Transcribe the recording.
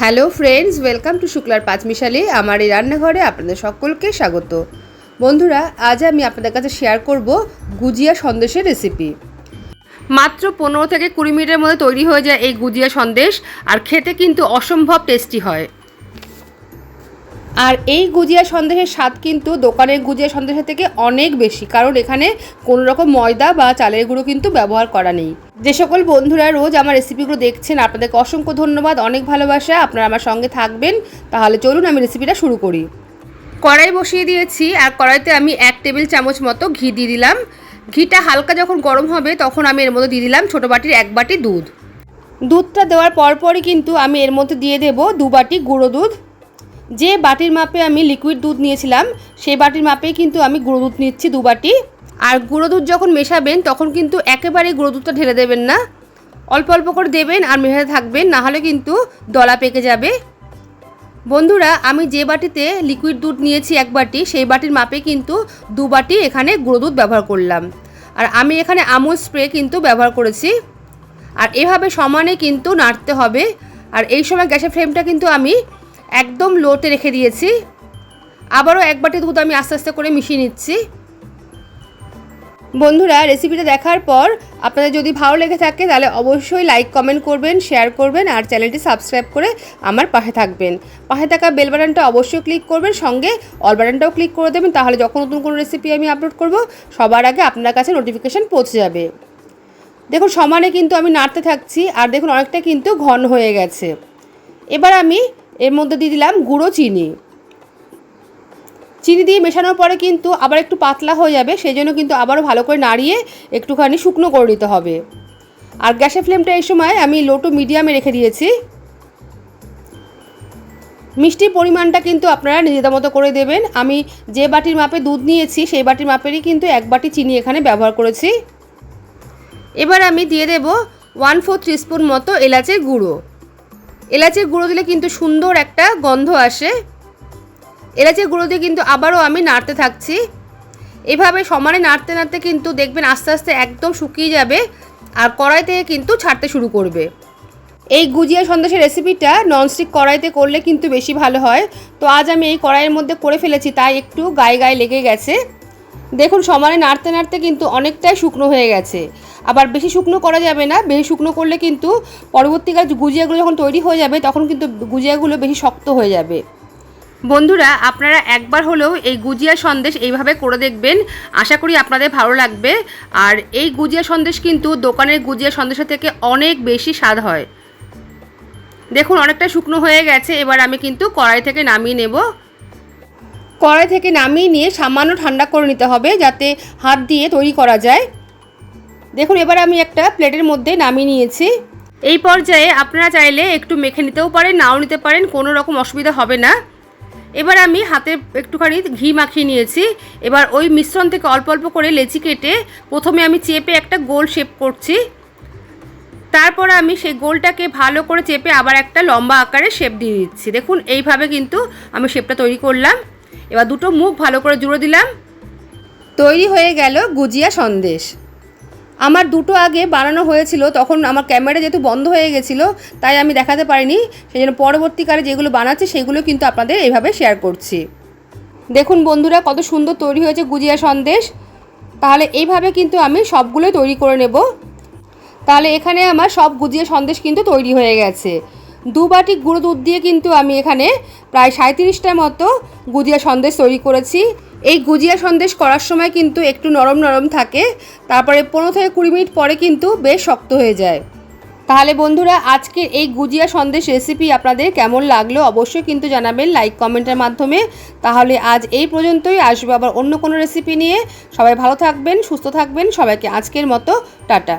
Hello friends, welcome to শুক্লার পাঁচমিশালি আমার এই রান্নাঘরে আপনাদের সকলকে স্বাগত। বন্ধুরা, আজ আমি আপনাদের কাছে শেয়ার করব গুজিয়া সন্দেশের রেসিপি মাত্র পনেরো থেকে কুড়ি মিনিটের মধ্যে তৈরি হয়ে যায় এই গুজিয়া সন্দেশ, আর খেতে কিন্তু অসম্ভব টেস্টি হয়। আর এই গুজিয়া সন্দেশের স্বাদ কিন্তু দোকানের গুজিয়া সন্দেশের থেকে অনেক বেশি, কারণ এখানে কোনো রকম ময়দা বা চালের গুঁড়ো কিন্তু ব্যবহার করা নেই। যে সকল বন্ধুরা রোজ আমার রেসিপিগুলো দেখছেন, আপনাদেরকে অসংখ্য ধন্যবাদ, অনেক ভালোবাসা, আপনারা আমার সঙ্গে থাকবেন। তাহলে চলুন আমি রেসিপিটা শুরু করি। কড়াই বসিয়ে দিয়েছি, আর কড়াইতে আমি এক টেবিল চামচ মতো ঘি দিয়ে দিলাম। ঘিটা হালকা যখন গরম হবে, তখন আমি এর মধ্যে দিয়ে দিলাম ছোটো বাটির এক বাটি দুধ। দুধটা দেওয়ার পরপরই কিন্তু আমি এর মধ্যে দিয়ে দেবো দু বাটি গুঁড়ো দুধ। যে বাটির মাপে আমি লিকুইড দুধ নিয়েছিলাম, সেই বাটির মাপেই কিন্তু আমি গুঁড়ো দুধ নিচ্ছি দু বাটি। আর গুঁড়ো দুধ যখন মেশাবেন, তখন কিন্তু একেবারেই গুঁড়ো দুধটা ঢেলে দেবেন না। অল্প অল্প করে দেবেন আর মেশাতে থাকবেন নাহলে কিন্তু দলা পেকে যাবে। বন্ধুরা, আমি যে বাটিতে লিকুইড দুধ নিয়েছি এক বাটি, সেই বাটির মাপে কিন্তু দু বাটি এখানে গুঁড়ো দুধ ব্যবহার করলাম। আর আমি এখানে আমুল স্প্রে কিন্তু ব্যবহার করেছি। আর এভাবে সমানে কিন্তু নাড়তে হবে। আর এই সময় গ্যাসের ফ্লেমটা কিন্তু আমি একদম লোতে রেখে দিয়েছি। আবারও এক বাটি দুধ আমি আস্তে আস্তে করে মিশিয়ে নিচ্ছি। বন্ধুরা রেসিপিটা দেখার পর আপনাদের যদি ভালো লেগে থাকে, তাহলে অবশ্যই লাইক কমেন্ট করবেন শেয়ার করবেন আর চ্যানেলটি সাবস্ক্রাইব করে আমার পাশে থাকবেন। পাশে থাকা বেল বাটনটা অবশ্যই ক্লিক করবেন, সঙ্গে অল বাটনটাও ক্লিক করে দেবেন, তাহলে যখন নতুন কোনো রেসিপি আমি আপলোড করব, সবার আগে আপনার কাছে নোটিফিকেশান পৌঁছে যাবে। দেখুন, সমানে কিন্তু আমি নাড়তে থাকছি, আর দেখুন, অনেকটা কিন্তু ঘন হয়ে গেছে। এবার আমি এর মধ্যে দিয়ে দিলাম গুঁড়ো চিনি। চিনি দিয়ে মেশানোর পরে কিন্তু আবার একটু পাতলা হয়ে যাবে সেই জন্য কিন্তু আবারও ভালো করে নাড়িয়ে একটুখানি শুকনো করে নিতে হবে। আর গ্যাসের ফ্লেমটা এই সময় আমি লো টু মিডিয়ামে রেখে দিয়েছি। মিষ্টির পরিমাণটা কিন্তু আপনারা নিজেদের মতো করে দেবেন। আমি যে বাটির মাপে দুধ নিয়েছি, সেই বাটির মাপেরই কিন্তু এক বাটি চিনি এখানে ব্যবহার করেছি। এবার আমি দিয়ে দেব ওয়ান ফোর থ্রি স্পুন মতো এলাচের গুঁড়ো। এলাচের গুঁড়ো দিলে কিন্তু সুন্দর একটা গন্ধ আসে। এলাচের গুঁড়ো দিয়ে কিন্তু আবারও আমি নাড়তে থাকছি। এভাবে সমানে নাড়তে নাড়তে কিন্তু দেখবেন আস্তে আস্তে একদম শুকিয়ে যাবে আর কড়াই থেকে কিন্তু ছাড়তে শুরু করবে। এই গুজিয়া সন্দেশের রেসিপিটা ননস্টিক কড়াইতে করলে কিন্তু বেশি ভালো হয়। তো আজ আমি এই কড়াইয়ের মধ্যে করে ফেলেছি, তাই একটু গায়ে গায়ে লেগে গেছে। দেখুন, সমানে নাড়তে নাড়তে কিন্তু অনেকটাই শুকনো হয়ে গেছে। আবার বেশি শুকনো করা যাবে না, বেশি শুকনো করলে কিন্তু পরবর্তীকালে গুজিয়াগুলো যখন তৈরি হয়ে যাবে, তখন কিন্তু গুজিয়াগুলো বেশি শক্ত হয়ে যাবে। বন্ধুরা, আপনারা একবার হলেও এই গুজিয়া সন্দেশ এইভাবে করে দেখবেন। আশা করি আপনাদের ভালো লাগবে। আর এই গুজিয়া সন্দেশ কিন্তু দোকানের গুজিয়া সন্দেশের থেকে অনেক বেশি স্বাদ হয়। দেখুন, অনেকটা শুকনো হয়ে গেছে। এবার আমি কিন্তু কড়াই থেকে নামিয়ে নেব। কড়াই থেকে নামিয়ে নিয়ে সামান্য ঠান্ডা করে নিতে হবে যাতে হাত দিয়ে তৈরি করা যায়। দেখুন, এবার আমি একটা প্লেটের মধ্যে নামিয়ে নিয়েছি। এই পর্যায়ে আপনারা চাইলে একটু মেখে নিতেও পারেন, নাও নিতে পারেন, কোনো রকম অসুবিধা হবে না। এবার আমি হাতে একটুখানি ঘি মাখিয়ে নিয়েছি। এবার ওই মিশ্রণ থেকে অল্প অল্প করে লেচি কেটে প্রথমে আমি চেপে একটা গোল শেপ করছি। তারপরে আমি সেই গোলটাকে ভালো করে চেপে আবার একটা লম্বা আকারে শেপ দিয়ে দিচ্ছি। দেখুন, এইভাবে কিন্তু আমি শেপটা তৈরি করলাম। এবার দুটো মুখ ভালো করে জুড়ে দিলাম। তৈরি হয়ে গেল গুজিয়া সন্দেশ। আমার দুটো আগে বানানো হয়েছিল, তখন আমার ক্যামেরা যেহেতু বন্ধ হয়ে গেছিল, তাই আমি দেখাতে পারিনি। সেই জন্য পরবর্তীকালে যেগুলো বানাচ্ছি, সেগুলো কিন্তু আপনাদের এইভাবে শেয়ার করছি। দেখুন বন্ধুরা, কত সুন্দর তৈরি হয়েছে গুজিয়া সন্দেশ। তাহলে এইভাবে কিন্তু আমি সবগুলোই তৈরি করে নেব। তাহলে এখানে আমার সব গুজিয়া সন্দেশ কিন্তু তৈরি হয়ে গেছে। দু বাটি গুঁড়ো দুধ দিয়ে কিন্তু আমি এখানে প্রায় সাঁত্রিশটার মতো গুজিয়া সন্দেশ তৈরি করেছি। এই গুজিয়া সন্দেশ করার সময় কিন্তু একটু নরম নরম থাকে, তারপরে পনেরো থেকে কুড়ি মিনিট পরে কিন্তু বেশ শক্ত হয়ে যায়। তাহলে বন্ধুরা, আজকের এই গুজিয়া সন্দেশ রেসিপি আপনাদের কেমন লাগল অবশ্যই কিন্তু জানাবেন লাইক কমেন্টের মাধ্যমে। তাহলে আজ এই পর্যন্তই, আসবে আবার অন্য কোনো রেসিপি নিয়ে। সবাই ভালো থাকবেন, সুস্থ থাকবেন, সবাইকে আজকের মতো টাটা।